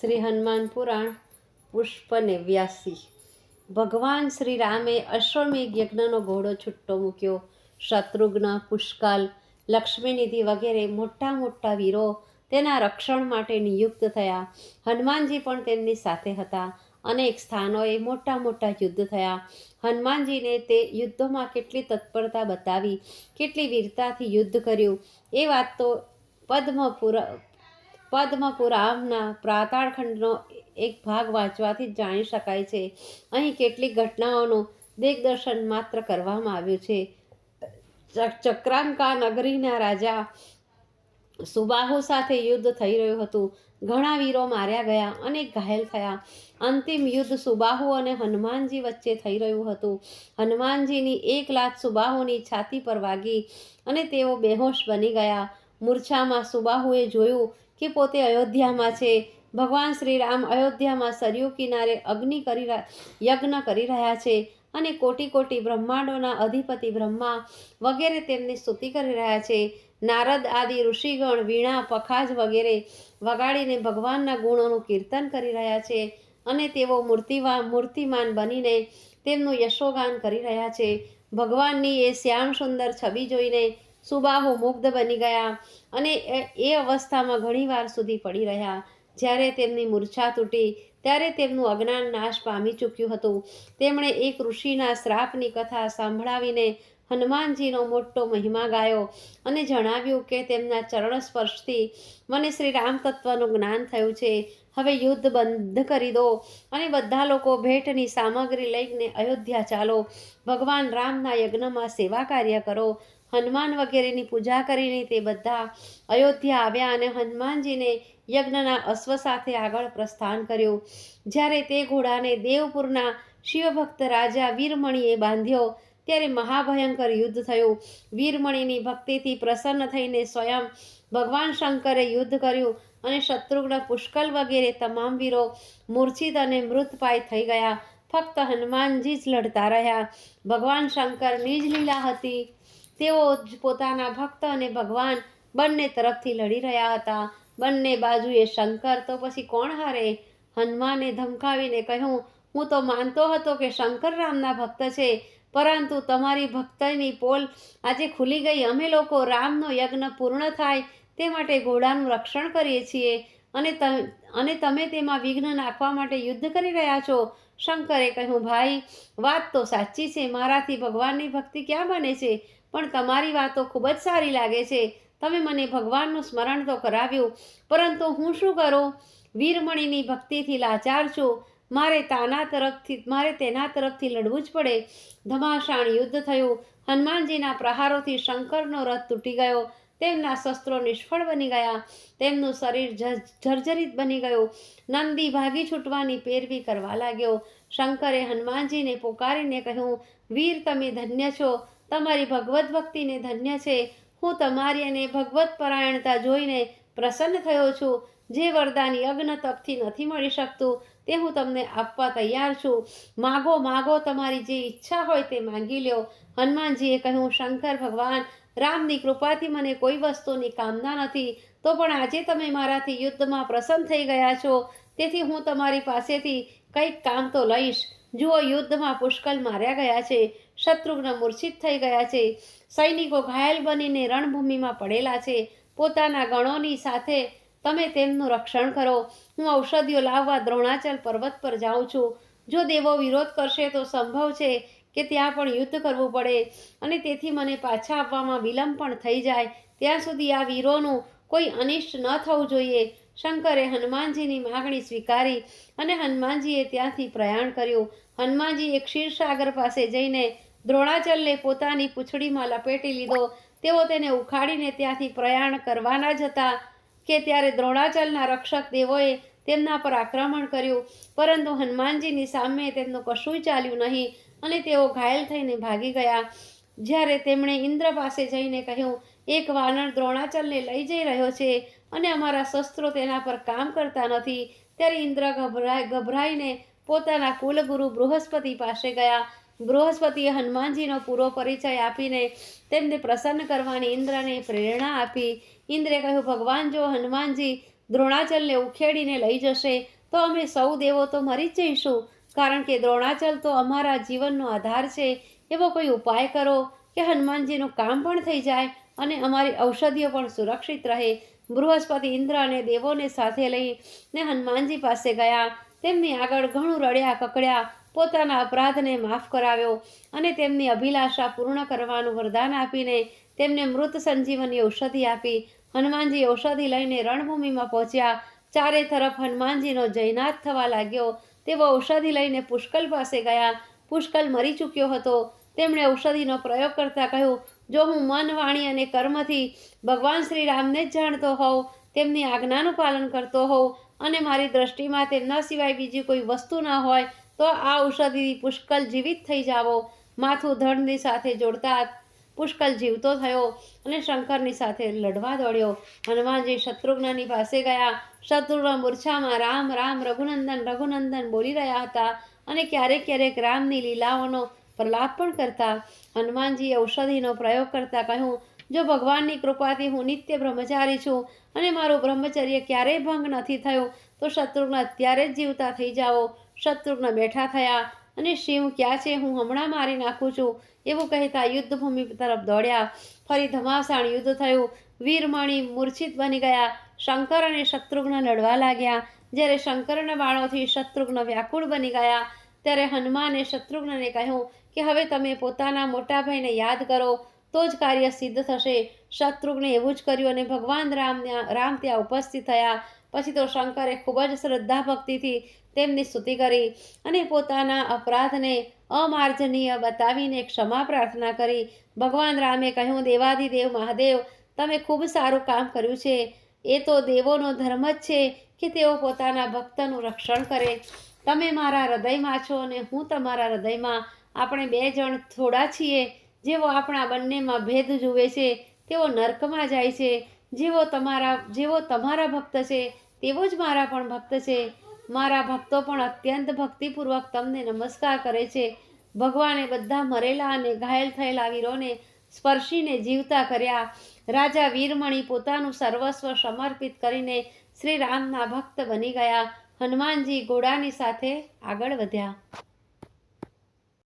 શ્રી હનુમાન પુરાણ, પુષ્પ નેવ્યાસી ભગવાન શ્રી રામે અશ્વમેઘ યજ્ઞનો ઘોડો છૂટો મૂક્યો. શત્રુઘ્ન પુષ્કાલ લક્ષ્મીનિધિ વગેરે મોટા મોટા વીરો તેના રક્ષણ માટે નિયુક્ત થયા. હનુમાનજી પણ તેમની સાથે હતા. અનેક સ્થાનોએ મોટા મોટા યુદ્ધ થયા. હનુમાનજીને તે યુદ્ધોમાં કેટલી તત્પરતા બતાવી, કેટલી વીરતાથી યુદ્ધ કર્યું, એ વાત તો પદ્મપુર પદ્મપુરાણના પ્રાતાળખંડનો એક ભાગ વાંચવાથી જાણી શકાય છે. અહીં કેટલીક ઘટનાઓનું દિગ્દર્શન માત્ર કરવામાં આવ્યું છે. ચક- ચક્રાંકા નગરીના રાજા સુબાહુ સાથે યુદ્ધ થઈ રહ્યું હતું. ઘણા વીરો માર્યા ગયા અનેક ઘાયલ થયા. અંતિમ યુદ્ધ સુબાહુ અને હનુમાનજી વચ્ચે થઈ રહ્યું હતું. હનુમાનજીની એક લાત સુબાહુની છાતી પર વાગી અને તેઓ બેહોશ બની ગયા. મૂર્છામાં સુબાહુએ જોયું કે પોતે અયોધ્યામાં છે? ભગવાન શ્રી રામ અયોધ્યામાં સરયુ કિનારે અગ્નિ કરી યજ્ઞ કરી રહ્યા છે અને કોટી કોટી બ્રહ્માંડોના અધિપતિ બ્રહ્મા વગેરે તેમની સ્તુતિ કરી રહ્યા છે. નારદ આદિ ઋષિગણ, વીણા, પખાજ વગેરે વગાડીને ભગવાનના ગુણોનું કીર્તન કરી રહ્યા છે અને તેઓ મૂર્તિવા, મૂર્તિમાન બનીને તેમનું યશોગાન કરી રહ્યા છે. ભગવાનની એ શ્યામ સુંદર છબી જોઈને સુબાહુ મુગ્ધ બની ગયા અને એ અવસ્થામાં ઘણીવાર સુધી પડી રહ્યા. જ્યારે તેમની મૂર્છા તૂટી, ત્યારે તેમનું અજ્ઞાન નાશ પામી ચૂક્યું હતું. તેમણે એક ઋષિના શ્રાપની કથા સાંભળાવીને હનુમાનજીનો મોટો મહિમા ગાયો અને જણાવ્યું કે તેમના ચરણ સ્પર્શથી મને શ્રી રામ તત્વનું જ્ઞાન થયું છે. હવે યુદ્ધ બંધ કરી દો અને બધા લોકો ભેટની સામગ્રી લઈને અયોધ્યા ચાલો. ભગવાન રામના યજ્ઞમાં સેવા કાર્ય કરો. હનુમાન વગેરેની પૂજા કરીને તે બધા અયોધ્યા આવ્યા અને હનુમાનજીને યજ્ઞના અશ્વ સાથે આગળ પ્રસ્થાન કર્યું. જ્યારે તે ઘોડાને દેવપુરના શિવભક્ત રાજા વીરમણીએ બાંધ્યો, ત્યારે મહાભયંકર યુદ્ધ થયું. વીરમણીની ભક્તિથી પ્રસન્ન થઈને સ્વયં ભગવાન શંકરે યુદ્ધ કર્યું અને શત્રુઘ્ન પુષ્કલ વગેરે તમામ વીરો મૂર્છિત અને મૃતપાય થઈ ગયા. ફક્ત હનુમાનજી જ લડતા રહ્યા. ભગવાન શંકરની જ લીલા હતી. તેઓ જ પોતાના ભક્ત અને ભગવાન બંને તરફથી લડી રહ્યા હતા. બંને બાજુએ શંકર તો પછી કોણ હારે? હનુમાને ધમકાવીને કહ્યું, હું તો માનતો હતો કે શંકર રામના ભક્ત છે, પરંતુ તમારી ભક્તની પોલ આજે ખુલી ગઈ. અમે લોકો રામનો યજ્ઞ પૂર્ણ થાય તે માટે ઘોડાનું રક્ષણ કરીએ છીએ અને અને તમે તેમાં વિઘ્ન નાખવા માટે યુદ્ધ કરી રહ્યા છો. શંકરે કહ્યું, ભાઈ, વાત તો સાચી છે. મારાથી ભગવાનની ભક્તિ ક્યાં બને છે? પણ તમારી વાતો ખૂબ જ સારી લાગે છે. તમે મને ભગવાનનું સ્મરણ તો કરાવ્યું, પરંતુ હું શું કરું? વીરમણીની ભક્તિથી લાચાર છું. મારે તાના તરફથી, મારે તેના તરફથી લડવું જ પડે. ધમાશાણ યુદ્ધ થયું. હનુમાનજીના પ્રહારોથી શંકરનો રથ તૂટી ગયો. તેમના શસ્ત્રો નિષ્ફળ બની ગયા. તેમનું શરીર જર્જરિત બની ગયું. નંદી ભાગી છૂટવાની પેરવી કરવા લાગ્યો. શંકરે હનુમાનજીને પોકારીને કહ્યું, વીર, તમે ધન્ય છો. તમારી ભગવત ભક્તિને ધન્ય છે. હું તમારી અને ભગવત પરાયણતા જોઈને પ્રસન્ન થયો છું. જે વરદાન યજ્ઞ તપથી નથી મળી શકતું, તે હું તમને આપવા તૈયાર છું. માગો માગો તમારી જે ઈચ્છા હોય તે માંગી લ્યો. હનુમાનજીએ કહ્યું, શંકર ભગવાન, રામની કૃપાથી મને કોઈ વસ્તુની કામના નથી. તો પણ આજે તમે મારાથી યુદ્ધમાં પ્રસન્ન થઈ ગયા છો. તેથી હું તમારી પાસેથી કંઈક કામ તો લઈશ. જુઓ, યુદ્ધમાં પુષ્કળ માર્યા ગયા છે. શત્રુઘ્ન મૂર્છિત થઈ ગયા છે. સૈનિકો ઘાયલ બનીને રણભૂમિમાં પડેલા છે. પોતાના ગણોની સાથે તમે તેમનું રક્ષણ કરો. હું ઔષધિઓ લાવવા દ્રોણાચલ પર્વત પર જાઉં છું. જો દેવો વિરોધ કરશે તો સંભવ છે કે ત્યાં પણ યુદ્ધ કરવું પડે અને તેથી મને પાછા આવવામાં વિલંબ પણ થઈ જાય. ત્યાં સુધી આ વીરોનું કોઈ અનિષ્ટ ન થવું જોઈએ. શંકરે હનુમાનજીની માગણી સ્વીકારી અને હનુમાનજીએ ત્યાંથી પ્રયાણ કર્યું. હનુમાનજીએ ક્ષીરસાગર પાસે જઈને દ્રોણાચલને પોતાની પૂંછડીમાં લપેટી લીધો. તેઓ તેને ઉખાડીને ત્યાંથી પ્રયાણ કરવાના જ હતા કે ત્યારે દ્રોણાચલના રક્ષક દેવોએ તેમના પર આક્રમણ કર્યું. પરંતુ હનુમાનજીની સામે તેમનું કશું ચાલ્યું નહીં અને તેઓ ઘાયલ થઈને ભાગી ગયા. જ્યારે તેમણે ઇન્દ્ર પાસે જઈને કહ્યું એક વાનર દ્રોણાચલને લઈ જઈ રહ્યો છે અને અમારા શસ્ત્રો તેના પર કામ કરતા નથી. ત્યારે ઇન્દ્ર ગભરાય, ગભરાઈને પોતાના કુલગુરુ બૃહસ્પતિ પાસે ગયા. બૃહસ્પતિએ હનુમાનજીનો પૂરો પરિચય આપીને તેમને પ્રસન્ન કરવાની ઇન્દ્રને પ્રેરણા આપી. ઇન્દ્રે કહ્યું, ભગવાન, જો હનુમાનજી દ્રોણાચલને ઉખેડીને લઈ જશે, તો અમે સૌ દેવો તો મરી જ જઈશું. કારણ કે દ્રોણાચલ તો અમારા જીવનનો આધાર છે. એવો કોઈ ઉપાય કરો કે હનુમાનજીનું કામ પણ થઈ જાય અને અમારી ઔષધિઓ પણ સુરક્ષિત રહે. બૃહસ્પતિ ઇન્દ્ર અને દેવોને સાથે લઈને હનુમાનજી પાસે ગયા. તેમની આગળ ઘણું રડ્યા કકડ્યા પોતાના અપરાધને માફ કરાવ્યો અને તેમની અભિલાષા પૂર્ણ કરવાનું વરદાન આપીને તેમને મૃત સંજીવની ઔષધિ આપી. હનુમાનજી ઔષધિ લઈને રણભૂમિમાં પહોંચ્યા. ચારે તરફ હનુમાનજીનો જયનાથ થવા લાગ્યો. તેઓ ઔષધિ લઈને પુષ્કલ પાસે ગયા. પુષ્કલ મરી ચૂક્યો હતો. તેમણે ઔષધિનો પ્રયોગ કરતા કહ્યું જો હું મન વાણી અને કર્મથી ભગવાન શ્રી રામને જ જાણતો હોઉં, તેમની આજ્ઞાનું પાલન કરતો હોઉં અને મારી દ્રષ્ટિમાં તેમના સિવાય બીજી કોઈ વસ્તુ ન હોય, તો આ ઔષધિથી પુષ્કળ જીવિત થઈ જાવો. માથું ધડની સાથે જોડતા પુષ્કળ જીવતો થયો અને શંકરની સાથે લડવા દોડ્યો. હનુમાનજી શત્રુઘ્નની પાસે ગયા. શત્રુઘ્ન મૂર્છામાં રામ રામ, રઘુનંદન રઘુનંદન બોલી રહ્યા હતા અને ક્યારેક ક્યારેક રામની લીલાઓનો પ્રલાપ પણ કરતા, હનુમાનજીએ ઔષધિનો પ્રયોગ કરતા કહ્યું, જો ભગવાનની કૃપાથી હું નિત્ય બ્રહ્મચારી છું અને મારું બ્રહ્મચર્ય ક્યારેય ભંગ નથી થયું, તો શત્રુઘ્ન અત્યારે જ જીવતા થઈ જાઓ. શત્રુઘ્ન બેઠા થયા અને શિવ ક્યાં છે? હું હમણાં મારી નાખું છું. એવું કહેતા યુદ્ધભૂમિ તરફ દોડ્યા. ફરી ધમાસાણ યુદ્ધ થયું. વીરમણી મૂર્છિત બની ગયા. શંકર અને શત્રુઘ્ન લડવા લાગ્યા. જ્યારે શંકરના બાણોથી શત્રુઘ્ન વ્યાકુળ બની ગયા ત્યારે હનુમાને શત્રુઘ્નને કહ્યું કે હવે તમે પોતાના મોટા ભાઈને યાદ કરો, તો જ કાર્ય સિદ્ધ થશે. શત્રુઘ્ને એવું જ કર્યું અને ભગવાન રામ રામ ત્યાં ઉપસ્થિત થયા. પછી તો શંકરે ખૂબ જ શ્રદ્ધા ભક્તિથી તેમની સ્તુતિ કરી અને પોતાના અપરાધને અમાર્જનીય બતાવીને ક્ષમા પ્રાર્થના કરી. ભગવાન રામે કહ્યું દેવાધિદેવ મહાદેવ, તમે ખૂબ સારું કામ કર્યું છે. એ તો દેવોનો ધર્મ જ છે કે તેઓ પોતાના ભક્તનું રક્ષણ કરે. તમે મારા હૃદયમાં છો અને હું તમારા હૃદયમાં આપણે બે જણ થોડા છીએ, જેઓ આપણા બંનેમાં ભેદ જુએ છે, તેઓ નર્કમાં જાય છે જેવો તમારા જેવો તમારા ભક્ત છે તેવો જ મારા પણ ભક્ત છે. મારા ભક્તો પણ અત્યંત ભક્તિપૂર્વક તમને નમસ્કાર કરે છે. ભગવાને બધા મરેલા અને ઘાયલ થયેલા વીરોને સ્પર્શીને જીવતા કર્યા. રાજા વીરમણી પોતાનું સર્વસ્વ સમર્પિત કરીને શ્રી રામના ભક્ત બની ગયા. હનુમાનજી ઘોડાની સાથે આગળ વધ્યા.